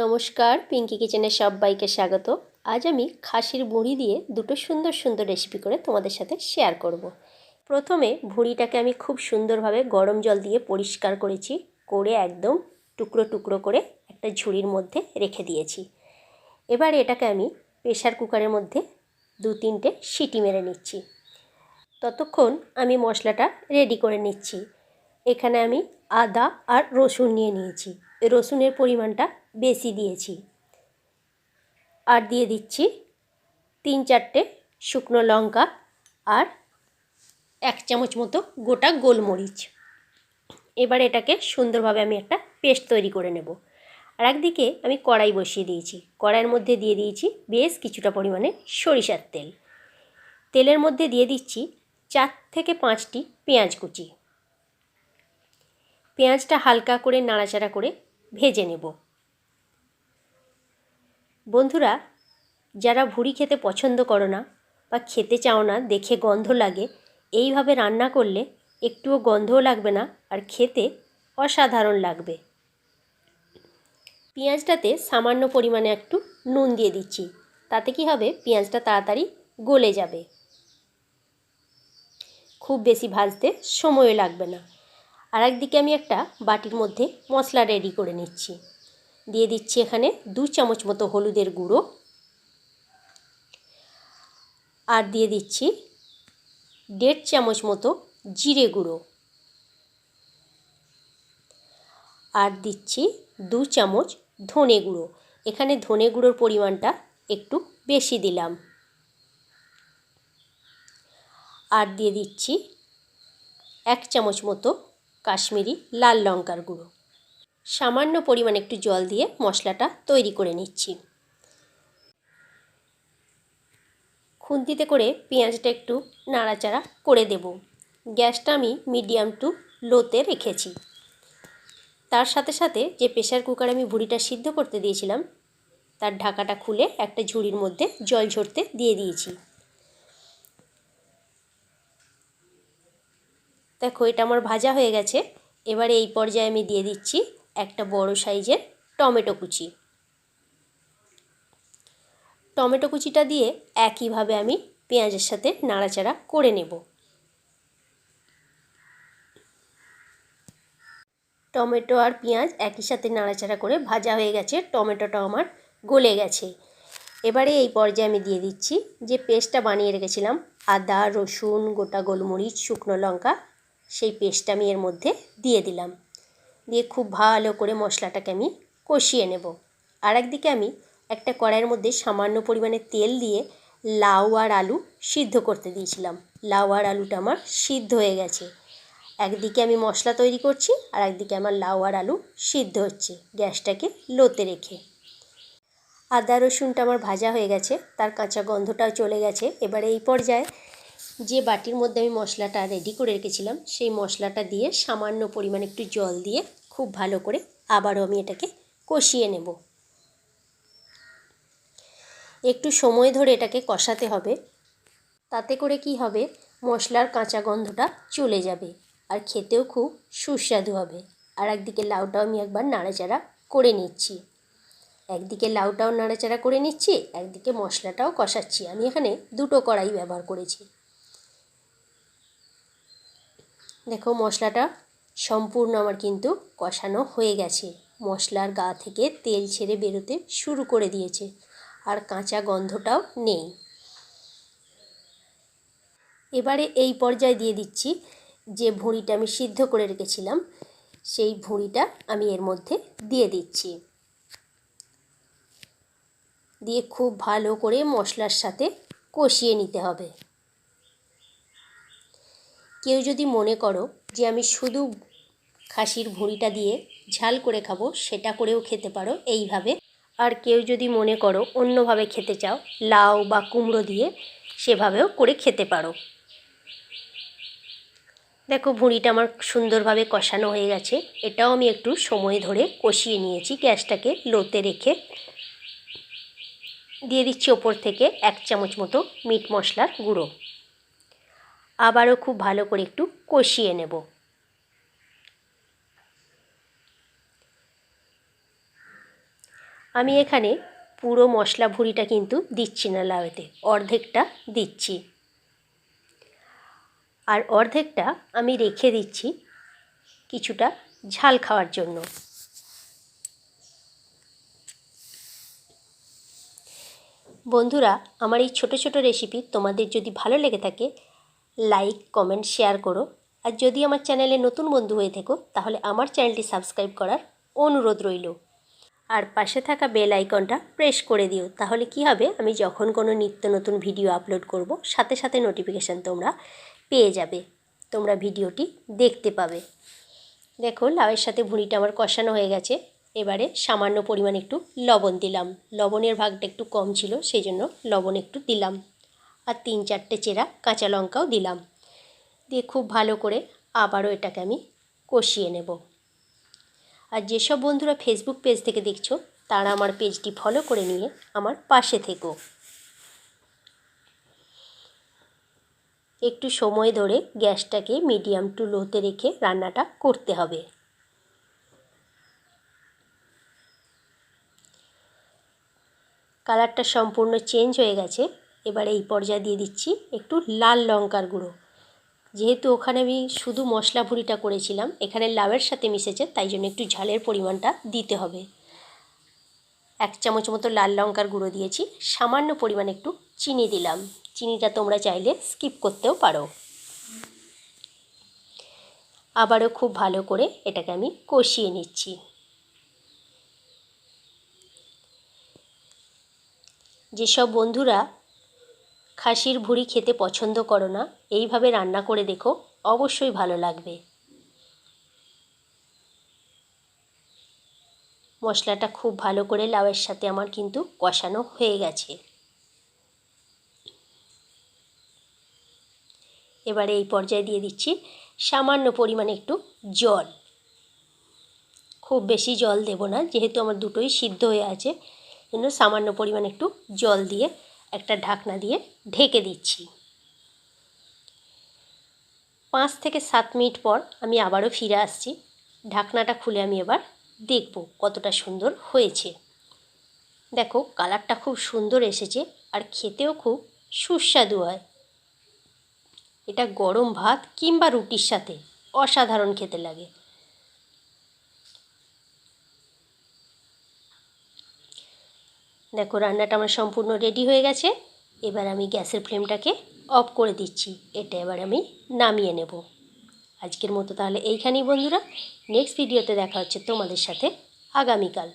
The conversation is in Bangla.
নমস্কার পিঙ্কি কিচেনের সবাইকে স্বাগত। আজ আমি খাসির ভুঁড়ি দিয়ে দুটো সুন্দর সুন্দর রেসিপি করে তোমাদের সাথে শেয়ার করব। প্রথমে ভুঁড়িটাকে আমি খুব সুন্দরভাবে গরম জল দিয়ে পরিষ্কার করেছি, করে একদম টুকরো টুকরো করে একটা ঝুড়ির মধ্যে রেখে দিয়েছি। এবার এটাকে আমি প্রেশার কুকারের মধ্যে দু তিনটে সিটি মেরে নিচ্ছি। ততক্ষণ আমি মশলাটা রেডি করে নিচ্ছি। এখানে আমি আদা আর রসুন নিয়ে নিয়েছি। রসুনের পরিমাণটা বেশি দিয়েছি। আর দিয়ে দিচ্ছি তিন চারটে শুকনো লঙ্কা আর এক চামচ মতো গোটা গোলমরিচ। এবার এটাকে সুন্দরভাবে আমি একটা পেস্ট তৈরি করে নেব। আর একদিকে আমি কড়াই বসিয়ে দিয়েছি। কড়াইয়ের মধ্যে দিয়ে দিয়েছি বেশ কিছুটা পরিমাণে সরিষার তেল। তেলের মধ্যে দিয়ে দিচ্ছি চার থেকে পাঁচটি পেঁয়াজ কুচি। পেঁয়াজটা হালকা করে নাড়াচাড়া করে ভেজে নেব। বন্ধুরা, যারা ভুড়ি খেতে পছন্দ করো না বা খেতে চাও না, দেখে গন্ধ লাগে, এইভাবে রান্না করলে একটুও গন্ধও লাগবে না আর খেতে অসাধারণ লাগবে। পেঁয়াজটাতে সামান্য পরিমাণে একটু নুন দিয়ে দিচ্ছি, তাতে কি হবে? পেঁয়াজটা তাড়াতাড়ি গলে যাবে। খুব বেশি ভাজতে সময় লাগবে না। আর একদিকে আমি একটা বাটির মধ্যে মশলা রেডি করে নিচ্ছি। দিয়ে দিচ্ছি এখানে দু চামচ মতো হলুদের গুঁড়ো। আর দিয়ে দিচ্ছি দেড় চামচ মতো জিরে গুঁড়ো। আর দিচ্ছি দু চামচ ধনে গুঁড়ো। এখানে ধনে গুঁড়োর পরিমাণটা একটু বেশি দিলাম। আর দিয়ে দিচ্ছি এক চামচ মতো কাশ্মীরি লাল লঙ্কার গুঁড়ো। সামান্য পরিমাণ একটু জল দিয়ে মশলাটা তৈরি করে নিচ্ছি। খুন্তিতে করে পেঁয়াজটা একটু নাড়াচাড়া করে দেব। গ্যাসটা আমি মিডিয়াম টু লোতে রেখেছি। তার সাথে সাথে যে প্রেশার কুকারে আমি ভুড়িটা সিদ্ধ করতে দিয়েছিলাম, তার ঢাকাটা খুলে একটা ঝুড়ির মধ্যে জল ঝরতে দিয়ে দিয়েছি। দেখো, এটা আমার ভাজা হয়ে গেছে। এবারে এই পর্যায়ে আমি দিয়ে দিচ্ছি একটা বড় সাইজের টমেটো কুচি। টমেটো কুচিটা দিয়ে একইভাবে আমি পেঁয়াজের সাথে নাড়াচাড়া করে নেব। টমেটো আর পেঁয়াজ একই সাথে নাড়াচাড়া করে ভাজা হয়ে গেছে টমেটোটা আমার গলে গেছে। এবারে এই পর্যায়ে আমি দিয়ে দিচ্ছি যে পেস্টটা বানিয়ে রেখেছিলাম, আদা, রসুন, গোটা গোলমরিচ, শুকনো লঙ্কা, সেই পেস্টটা আমি এর মধ্যে দিয়ে দিলাম। দিয়ে খুব ভালো করে মশলাটাকে আমি কষিয়ে নেব। আর একদিকে আমি একটা কড়াইয়ের মধ্যে সামান্য পরিমাণে তেল দিয়ে লাউ আর আলু সিদ্ধ করতে দিয়েছিলাম। লাউ আর আলুটা আমার সিদ্ধ হয়ে গেছে। একদিকে আমি মশলা তৈরি করছি, আর একদিকে আমার লাউ আর আলু সিদ্ধ হচ্ছে গ্যাসটাকে লোতে রেখে। আদা রসুনটা আমার ভাজা হয়ে গেছে, তার কাঁচা গন্ধটাও চলে গেছে। এবারে এই পর্যায়ে যে বাটির মধ্যে আমি মশলাটা রেডি করে রেখেছিলাম, সেই মশলাটা দিয়ে সামান্য পরিমাণ একটু জল দিয়ে খুব ভালো করে আবারও আমি এটাকে কষিয়ে নেব। একটু সময় ধরে এটাকে কষাতে হবে। তাতে করে কি হবে? মশলার কাঁচা গন্ধটা চলে যাবে আর খেতেও খুব সুস্বাদু হবে। আর একদিকে লাউটাও আমি একবার নাড়াচাড়া করে নিচ্ছি। একদিকে লাউটাও নাড়াচাড়া করে নিচ্ছি, একদিকে মশলাটাও কষাচ্ছি। আমি এখানে দুটো কড়াই ব্যবহার করেছি। দেখো মশলাটা সম্পূর্ণ আমার কিন্তু কষানো হয়ে গেছে। মশলার গা থেকে তেল ছেড়ে বেরোতে শুরু করে দিয়েছে, আর কাঁচা গন্ধটাও নেই। এবারে এই পর্যায়ে দিয়ে দিচ্ছি যে ভুঁড়িটা আমি সিদ্ধ করে রেখেছিলাম, সেই ভুঁড়িটা আমি এর মধ্যে দিয়ে দিচ্ছি। দিয়ে খুব ভালো করে মশলার সাথে কষিয়ে নিতে হবে। কেউ যদি মনে করো যে আমি শুধু খাসির ভুঁড়িটা দিয়ে ঝাল করে খাব, সেটা করেও খেতে পারো এইভাবে। আর কেউ যদি মনে করো অন্যভাবে খেতে চাও, লাউ বা কুমড়ো দিয়ে সেভাবেও করে খেতে পারো। দেখো ভুঁড়িটা আমার সুন্দরভাবে কষানো হয়ে গেছে। এটাও আমি একটু সময় ধরে কষিয়ে নিয়েছি গ্যাসটাকে লোতে রেখে। দিয়ে দিচ্ছি ওপর থেকে এক চামচ মতো মিট মশলার গুঁড়ো। আবারও খুব ভালো করে একটু কষিয়ে নেব। আমি এখানে পুরো মশলা ভুড়িটা কিন্তু দিচ্ছি না লাউতে, অর্ধেকটা দিচ্ছি। আর অর্ধেকটা আমি রেখে দিচ্ছি কিছুটা ঝাল খাওয়ার জন্য। বন্ধুরা, আমার এই ছোট ছোট রেসিপি তোমাদের যদি ভালো লেগে থাকে লাইক কমেন্ট শেয়ার করো। আর যদি আমার চ্যানেলে নতুন বন্ধু হয়ে থেকো, তাহলে আমার চ্যানেলটি সাবস্ক্রাইব করার অনুরোধ রইল। আর পাশে থাকা বেল আইকনটা প্রেস করে দিও। তাহলে কি হবে? আমি যখন কোনো নিত্য নতুন ভিডিও আপলোড করব, সাথে সাথে নোটিফিকেশান তোমরা পেয়ে যাবে। তোমরা ভিডিওটি দেখতে পাবে। দেখো, লাউয়ের সাথে ভুঁড়িটা আমার কষানো হয়ে গেছে। এবারে সামান্য পরিমাণ একটু লবণ দিলাম। লবণের ভাগটা একটু কম ছিল সেই জন্য লবণ একটু দিলাম। আর তিন চারটে চেরা কাঁচা লঙ্কাও দিলাম। দিয়ে খুব ভালো করে আবারও এটাকে আমি কষিয়ে নেব। আর যেসব বন্ধুরা ফেসবুক পেজ থেকে দেখছ, তারা আমার পেজটি ফলো করে নিয়ে আমার পাশে থেকো। একটু সময় ধরে গ্যাসটাকে মিডিয়াম টু লোতে রেখে রান্নাটা করতে হবে। কালারটা সম্পূর্ণ চেঞ্জ হয়ে গেছে। এবারে এই পর্যায়ে দিয়ে দিচ্ছি একটু লাল লঙ্কার গুঁড়ো। যেহেতু ওখানে আমি শুধু মশলা ভুড়িটা করেছিলাম, এখানে লাউয়ের সাথে মিশেছে, তাই জন্য একটু ঝালের পরিমাণটা দিতে হবে। এক চামচ মতো লাল লঙ্কার গুঁড়ো দিয়েছি, সামান্য পরিমাণ একটু চিনি দিলাম। চিনিটা তোমরা চাইলে স্কিপ করতেও পারো। আবারও খুব ভালো করে এটাকে আমি কষিয়ে নিচ্ছি। যেসব বন্ধুরা খাসির ভুড়ি খেতে পছন্দ করো না, এইভাবে রান্না করে দেখো, অবশ্যই ভালো লাগবে। মশলাটা খুব ভালো করে লাউয়ের সাথে আমার কিন্তু কষানো হয়ে গেছে। এবারে এই পর্যায়ে দিয়ে দিচ্ছি সামান্য পরিমাণে একটু জল। খুব বেশি জল দেব না, যেহেতু আমার দুটোই সিদ্ধ হয়ে আছে জন্য সামান্য পরিমাণ একটু জল দিয়ে একটা ঢাকনা দিয়ে ঢেকে দিচ্ছি। পাঁচ থেকে সাত মিনিট পর আমি আবারও ফিরে আসছি। ঢাকনাটা খুলে আমি এবার দেখব কতটা সুন্দর হয়েছে। দেখো, কালারটা খুব সুন্দর এসেছে আর খেতেও খুব সুস্বাদু হয়। এটা গরম ভাত কিংবা রুটির সাথে অসাধারণ খেতে লাগে। দেখো, রান্নাটা আমার সম্পূর্ণ রেডি হয়ে গেছে। এবার আমি গ্যাসের ফ্লেমটাকে অফ করে দিচ্ছি। এটা এবার আমি নামিয়ে নেব। আজকের মতো তাহলে এইখানেই বন্ধুরা। নেক্সট ভিডিওতে দেখা হচ্ছে তোমাদের সাথে আগামীকাল।